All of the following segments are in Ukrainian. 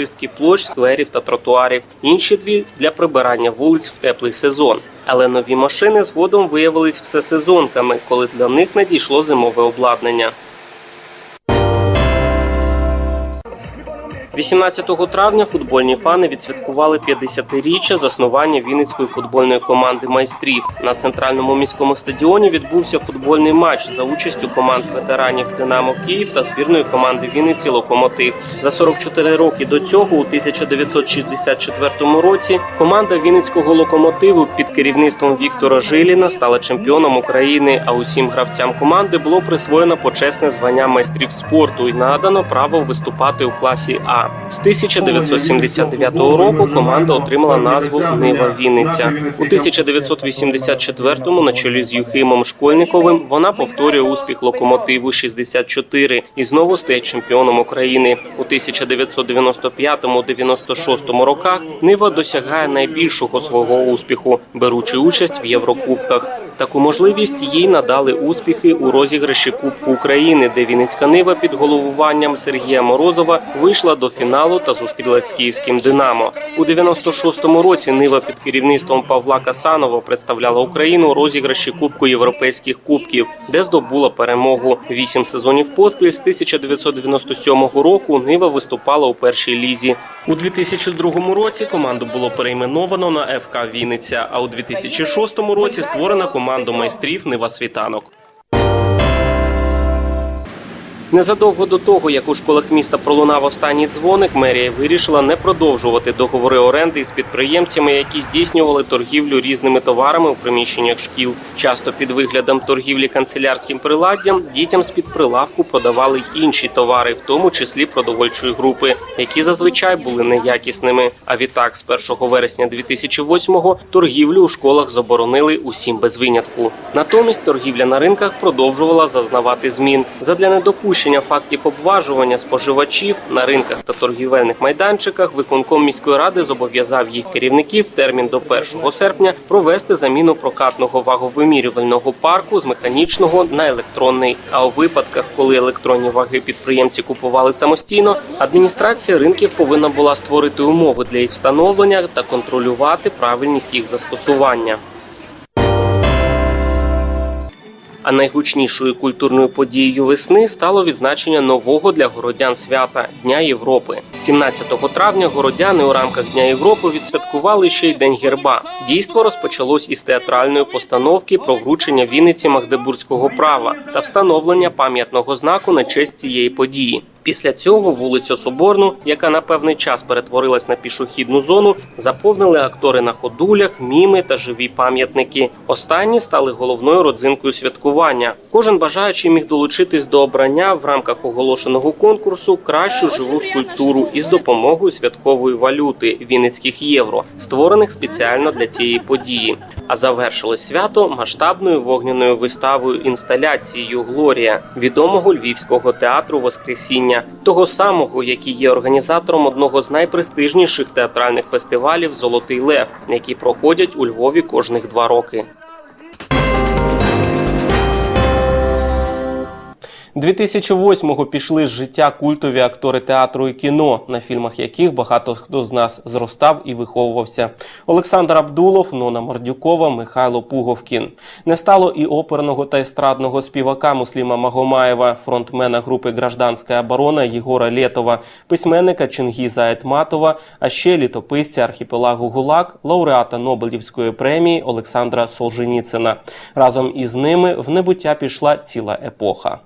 чистки площ, скверів та тротуарів. Інші дві для прибирання вулиць в теплий сезон. Але нові машини згодом виявились всесезонками, коли для них надійшло зимове обладнання. 18 травня футбольні фани відсвяткували 50-річчя заснування Вінницької футбольної команди майстрів. На центральному міському стадіоні відбувся футбольний матч за участю команд ветеранів Динамо Київ та збірної команди Вінниці Локомотив. За 44 роки до цього, у 1964 році, команда Вінницького локомотиву під керівництвом Віктора Жиліна стала чемпіоном України. А усім гравцям команди було присвоєно почесне звання майстрів спорту і надано право виступати у класі А. З 1979 року команда отримала назву Нива Вінниця. У 1984-му на чолі з Юхимом Школьниковим вона повторює успіх локомотиву 64 і знову стає чемпіоном України. У 1995-96 роках Нива досягає найбільшого свого успіху, беручи участь в Єврокубках. Таку можливість їй надали успіхи у розіграші Кубку України, де Вінницька Нива під головуванням Сергія Морозова вийшла до фіналу та зустрілась з київським Динамо. У 96-му році Нива під керівництвом Павла Касанова представляла Україну у розіграші Кубку європейських кубків, де здобула перемогу. Вісім сезонів поспіль з 1997 року Нива виступала у першій лізі. У 2002 році команду було перейменовано на ФК Вінниця. А у 2006 році створена команда майстрів Нива Світанок. Незадовго до того, як у школах міста пролунав останній дзвоник, мерія вирішила не продовжувати договори оренди із підприємцями, які здійснювали торгівлю різними товарами у приміщеннях шкіл. Часто під виглядом торгівлі канцелярським приладдям дітям з під прилавку продавали й інші товари, в тому числі продовольчої групи, які зазвичай були неякісними. А відтак, з 1 вересня 2008-го торгівлю у школах заборонили усім без винятку. Натомість торгівля на ринках продовжувала зазнавати змін задля недопущення фактів обважування споживачів на ринках та торгівельних майданчиках. Виконком міської ради зобов'язав їх керівників термін до 1 серпня провести заміну прокатного ваговимірювального парку з механічного на електронний. А у випадках, коли електронні ваги підприємці купували самостійно, адміністрація ринків повинна була створити умови для їх встановлення та контролювати правильність їх застосування. А найгучнішою культурною подією весни стало відзначення нового для городян свята Дня Європи. 17 травня городяни у рамках Дня Європи відсвяткували ще й День герба. Дійство розпочалось із театральної постановки про вручення Вінниці Магдебурзького права та встановлення пам'ятного знаку на честь цієї події. Після цього вулицю Соборну, яка на певний час перетворилась на пішохідну зону, заповнили актори на ходулях, міми та живі пам'ятники. Останні стали головною родзинкою святкування. Кожен бажаючий міг долучитись до обрання в рамках оголошеного конкурсу кращу живу скульптуру із допомогою святкової валюти вінницьких євро, створених спеціально для цієї події. А завершилось свято масштабною вогняною виставою інсталяцією Глорія відомого львівського театру Воскресіння, того самого, який є організатором одного з найпрестижніших театральних фестивалів Золотий Лев, які проходять у Львові кожних два роки. 2008-го пішли з життя культові актори театру і кіно, на фільмах яких багато хто з нас зростав і виховувався. Олександр Абдулов, Нона Мордюкова, Михайло Пуговкін. Не стало і оперного та естрадного співака Мусліма Магомаєва, фронтмена групи Гражданська оборона Єгора Лєтова, письменника Чингіза Айтматова, а ще літописця архіпелагу ГУЛАГ, лауреата Нобелівської премії Олександра Солженіцина. Разом із ними в небуття пішла ціла епоха.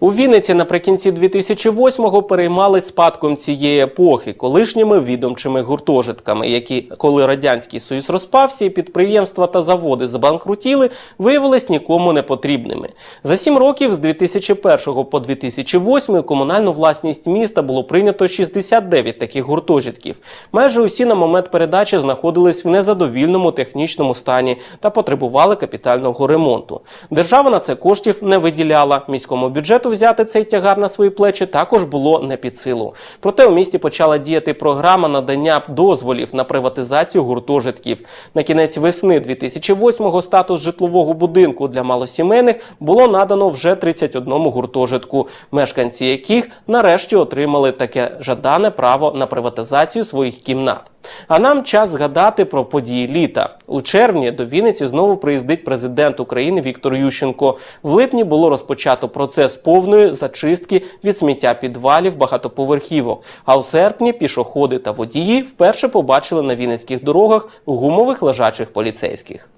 У Вінниці наприкінці 2008-го переймались спадком цієї епохи, колишніми відомчими гуртожитками, які, коли радянський союз розпався, і підприємства та заводи збанкрутіли, виявились нікому не потрібними. За сім років з 2001 по 2008 комунальну власність міста було прийнято 69 таких гуртожитків. Майже усі на момент передачі знаходились в незадовільному технічному стані та потребували капітального ремонту. Держава на це коштів не виділяла. Міському бюджету Президенту взяти цей тягар на свої плечі також було не під силу. Проте у місті почала діяти програма надання дозволів на приватизацію гуртожитків. На кінець весни 2008-го статус житлового будинку для малосімейних було надано вже 31 гуртожитку, мешканці яких нарешті отримали таке жадане право на приватизацію своїх кімнат. А нам час згадати про події літа. У червні до Вінниці знову приїздить президент України Віктор Ющенко. В липні було розпочато процес повної зачистки від сміття підвалів багатоповерхівок. А у серпні пішоходи та водії вперше побачили на вінницьких дорогах гумових лежачих поліцейських.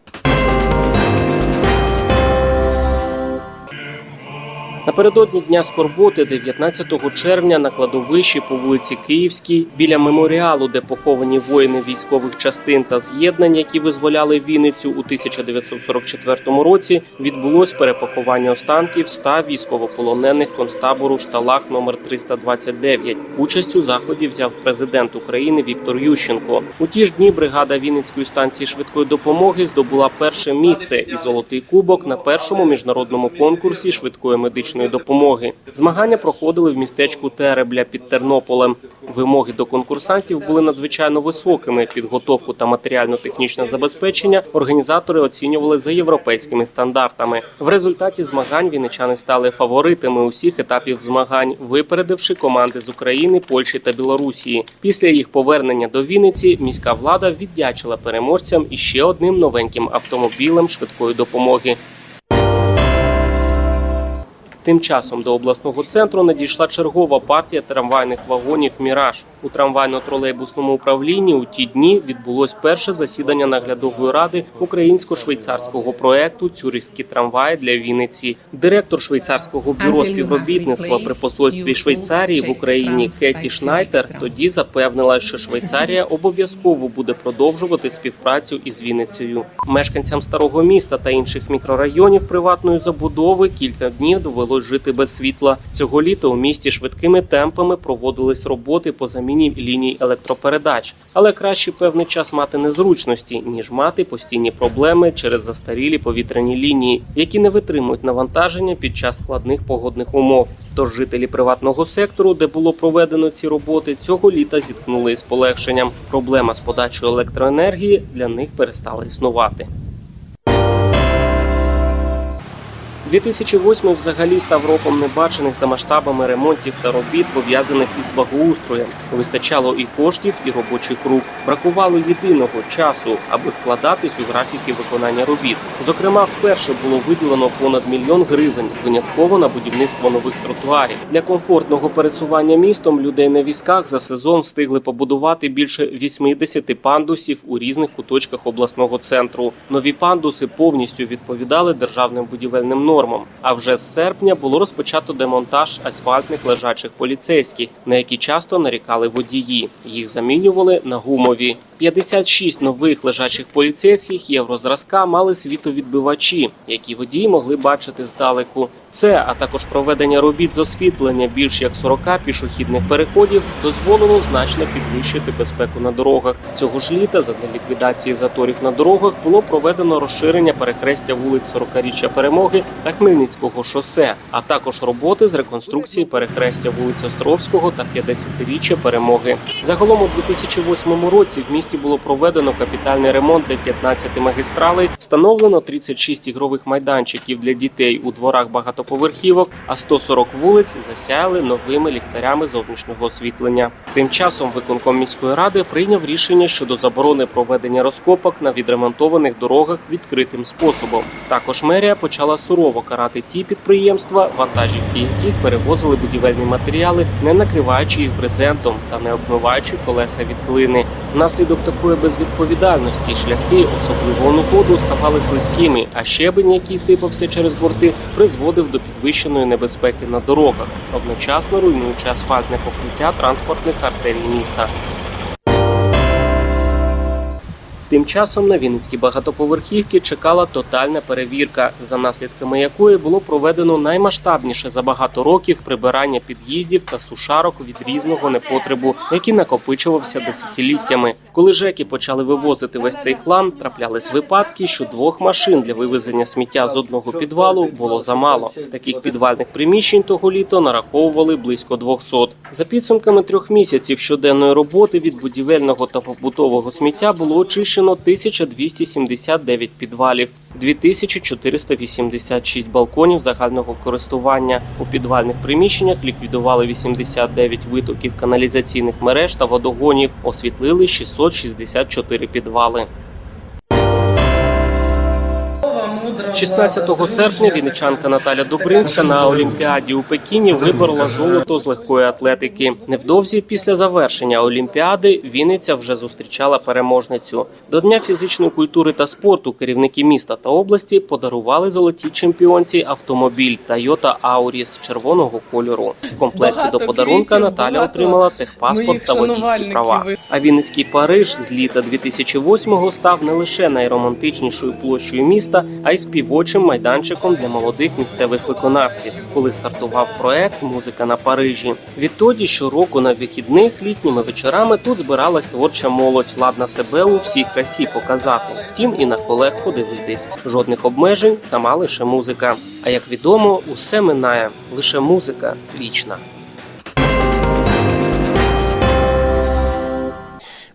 Напередодні дня скорботи, 19 червня, на кладовищі по вулиці Київській, біля меморіалу, де поховані воїни військових частин та з'єднань, які визволяли Вінницю у 1944 році, відбулось перепоховання останків 100 військовополонених концтабору шталах номер 329. Участь у заході взяв президент України Віктор Ющенко. У ті ж дні бригада Вінницької станції швидкої допомоги здобула перше місце і золотий кубок на першому міжнародному конкурсі швидкої медичної допомоги. Змагання проходили в містечку Теребля під Тернополем. Вимоги до конкурсантів були надзвичайно високими. Підготовку та матеріально-технічне забезпечення організатори оцінювали за європейськими стандартами. В результаті змагань вінничани стали фаворитами усіх етапів змагань, випередивши команди з України, Польщі та Білорусі. Після їх повернення до Вінниці міська влада віддячила переможцям іще одним новеньким автомобілем швидкої допомоги. Тим часом до обласного центру надійшла чергова партія трамвайних вагонів Міраж у трамвайно-тролейбусному управлінні. У ті дні відбулось перше засідання наглядової ради українсько-швейцарського проекту Цюрихські трамваї для Вінниці. Директор швейцарського бюро співробітництва при посольстві Швейцарії в Україні Кеті Шнайтер тоді запевнила, що Швейцарія обов'язково буде продовжувати співпрацю із Вінницею. Мешканцям старого міста та інших мікрорайонів приватної забудови кілька днів довелось жити без світла. Цього літа у місті швидкими темпами проводились роботи по заміні ліній електропередач, але краще певний час мати незручності ніж мати постійні проблеми через застарілі повітряні лінії, які не витримують навантаження під час складних погодних умов. Тож жителі приватного сектору, де було проведено ці роботи, цього літа зіткнули з полегшенням. Проблема з подачою електроенергії для них перестала існувати. 2008 взагалі став роком небачених за масштабами ремонтів та робіт, пов'язаних із благоустроєм. Вистачало і коштів, і робочих рук. Бракувало єдиного часу, аби вкладатись у графіки виконання робіт. Зокрема, вперше було виділено понад мільйон гривень винятково на будівництво нових тротуарів. Для комфортного пересування містом людей на візках за сезон встигли побудувати більше 80 пандусів у різних куточках обласного центру. Нові пандуси повністю відповідали державним будівельним нормам. А вже з серпня було розпочато демонтаж асфальтних лежачих поліцейських, на які часто нарікали водії. Їх замінювали на гумові. 56 нових лежачих поліцейських єврозразка мали світовідбивачі, які водії могли бачити здалеку. Це, а також проведення робіт з освітлення більш як 40 пішохідних переходів, дозволило значно підвищити безпеку на дорогах. Цього ж літа, задля ліквідації заторів на дорогах, було проведено розширення перехрестя вулиць 40-річчя перемоги та Хмельницького шосе, а також роботи з реконструкції перехрестя вулиць Островського та 50-річчя перемоги. Загалом у 2008 році в місті було проведено капітальний ремонт для 15 магістралей, встановлено 36 ігрових майданчиків для дітей у дворах багатоповерхівок, а 140 вулиць засяяли новими ліхтарями зовнішнього освітлення. Тим часом виконком міської ради прийняв рішення щодо заборони проведення розкопок на відремонтованих дорогах відкритим способом. Також мерія почала сурово карати ті підприємства, вантажівки яких перевозили будівельні матеріали, не накриваючи їх брезентом та не обмиваючи колеса від глини. Внаслідок такої безвідповідальності шляхи, особливо у воду, ставали слизькими, а щебень, який сипався через борти, призводив до підвищеної небезпеки на дорогах, одночасно руйнуючи асфальтне покриття транспортних артерій міста. Тим часом на Вінницькі багатоповерхівки чекала тотальна перевірка, за наслідками якої було проведено наймасштабніше за багато років прибирання під'їздів та сушарок від різного непотребу, який накопичувався десятиліттями. Коли ЖЕКи почали вивозити весь цей хлам, траплялись випадки, що двох машин для вивезення сміття з одного підвалу було замало. Таких підвальних приміщень того літа нараховували близько 200. За підсумками трьох місяців щоденної роботи від будівельного та побутового сміття було очищено 1279 підвалів, 2486 балконів загального користування. У підвальних приміщеннях ліквідували 89 витоків каналізаційних мереж та водогонів, освітлили 664 підвали. 16 серпня вінничанка Наталя Добринська на Олімпіаді у Пекіні виборола золото з легкої атлетики. Невдовзі після завершення Олімпіади Вінниця вже зустрічала переможницю. До Дня фізичної культури та спорту керівники міста та області подарували золотій чемпіонці автомобіль Toyota Auris червоного кольору. В комплекті до подарунка Наталя отримала техпаспорт та водійські права. А Вінницький Париж з літа 2008-го став не лише найромантичнішою площею міста, а й співочим майданчиком для молодих місцевих виконавців, коли стартував проект Музика на Парижі. Відтоді щороку на вихідних літніми вечорами тут збиралась творча молодь, ладна себе у всій красі показати. Втім, і на колег подивитись. Жодних обмежень, сама лише музика. А як відомо, усе минає лише музика вічна.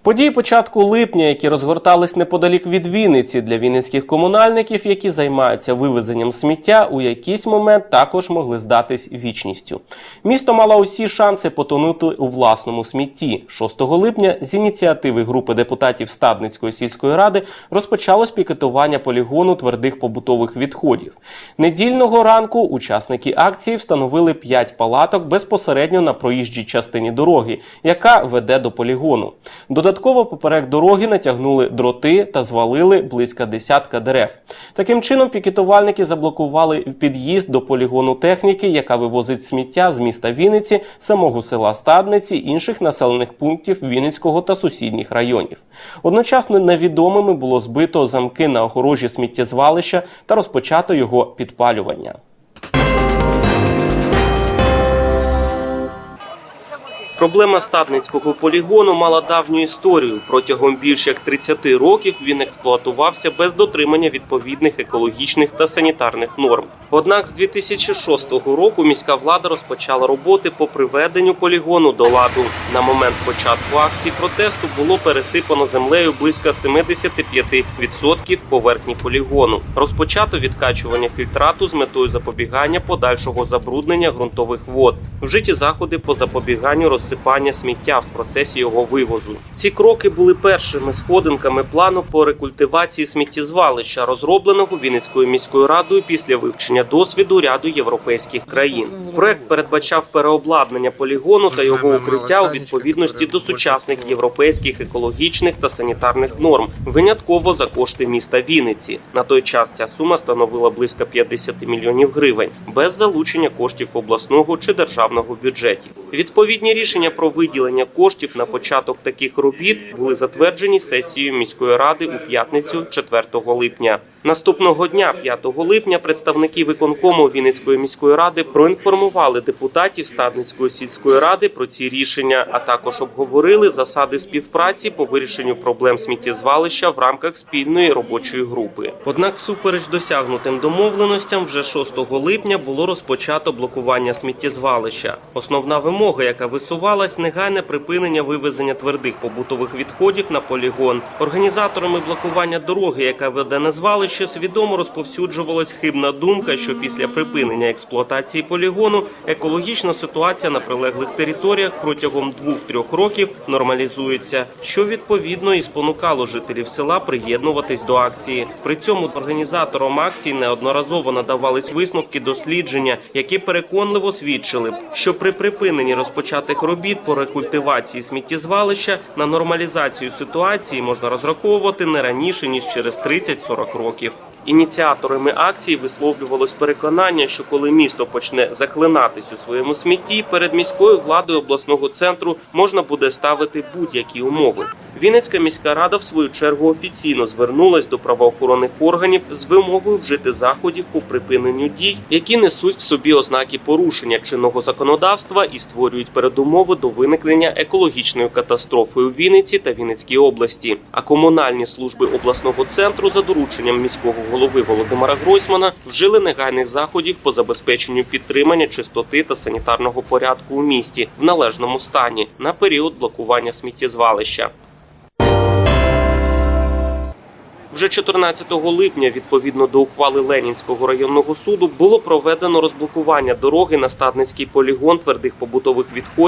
Події початку липня, які розгортались неподалік від Вінниці для вінницьких комунальників, які займаються вивезенням сміття, у якийсь момент також могли здатись вічністю. Місто мало усі шанси потонути у власному смітті. 6 липня з ініціативи групи депутатів Стадницької сільської ради розпочалось пікетування полігону твердих побутових відходів. Недільного ранку учасники акції встановили 5 палаток безпосередньо на проїжджій частині дороги, яка веде до полігону. Додатково поперек дороги натягнули дроти та звалили близько десятка дерев. Таким чином, пікетувальники заблокували під'їзд до полігону техніки, яка вивозить сміття з міста Вінниці, самого села Стадниці, інших населених пунктів Вінницького та сусідніх районів. Одночасно невідомими було збито замки на огорожі сміттєзвалища та розпочато його підпалювання. Проблема стадницького полігону мала давню історію. Протягом більш як 30 років він експлуатувався без дотримання відповідних екологічних та санітарних норм. Однак з 2006 року міська влада розпочала роботи по приведенню полігону до ладу. На момент початку акції протесту було пересипано землею близько 75% поверхні полігону. Розпочато відкачування фільтрату з метою запобігання подальшого забруднення ґрунтових вод. Вжиті заходи по запобіганню розсипання сміття в процесі його вивозу. Ці кроки були першими сходинками плану по рекультивації сміттєзвалища, розробленого Вінницькою міською радою після вивчення досвіду ряду європейських країн. Проект передбачав переобладнання полігону та його укриття у відповідності до сучасних європейських екологічних та санітарних норм, винятково за кошти міста Вінниці. На той час ця сума становила близько 50 мільйонів гривень без залучення коштів обласного чи державного бюджетів. Відповідні рішення про виділення коштів на початок таких робіт були затверджені сесією міської ради у п'ятницю 4 липня. Наступного дня, 5 липня, представники виконкому Вінницької міської ради проінформували депутатів Стадницької сільської ради про ці рішення, а також обговорили засади співпраці по вирішенню проблем сміттєзвалища в рамках спільної робочої групи. Однак, всупереч досягнутим домовленостям, вже 6 липня було розпочато блокування сміттєзвалища. Основна вимога, яка висувалась, негайне припинення вивезення твердих побутових відходів на полігон. Організаторами блокування дороги, яка веде на звалище, свідомо розповсюджувалась хибна думка, що після припинення експлуатації полігону екологічна ситуація на прилеглих територіях протягом 2-3 років нормалізується, що відповідно і спонукало жителів села приєднуватись до акції. При цьому організаторам акції неодноразово надавались висновки дослідження, які переконливо свідчили, що при припиненні розпочатих робіт по рекультивації сміттєзвалища на нормалізацію ситуації можна розраховувати не раніше ніж через 30-40 років. Ініціаторами акції висловлювалось переконання, що коли місто почне заклинатись у своєму смітті, перед міською владою обласного центру можна буде ставити будь-які умови. Вінницька міська рада в свою чергу офіційно звернулась до правоохоронних органів з вимогою вжити заходів по припиненню дій, які несуть в собі ознаки порушення чинного законодавства і створюють передумови до виникнення екологічної катастрофи у Вінниці та Вінницькій області. А комунальні служби обласного центру за дорученням міського голови Володимира Гройсмана вжили негайних заходів по забезпеченню підтримання чистоти та санітарного порядку у місті в належному стані на період блокування сміттєзвалища. Вже 14 липня, відповідно до ухвали Ленінського районного суду, було проведено розблокування дороги на стадницький полігон твердих побутових відходів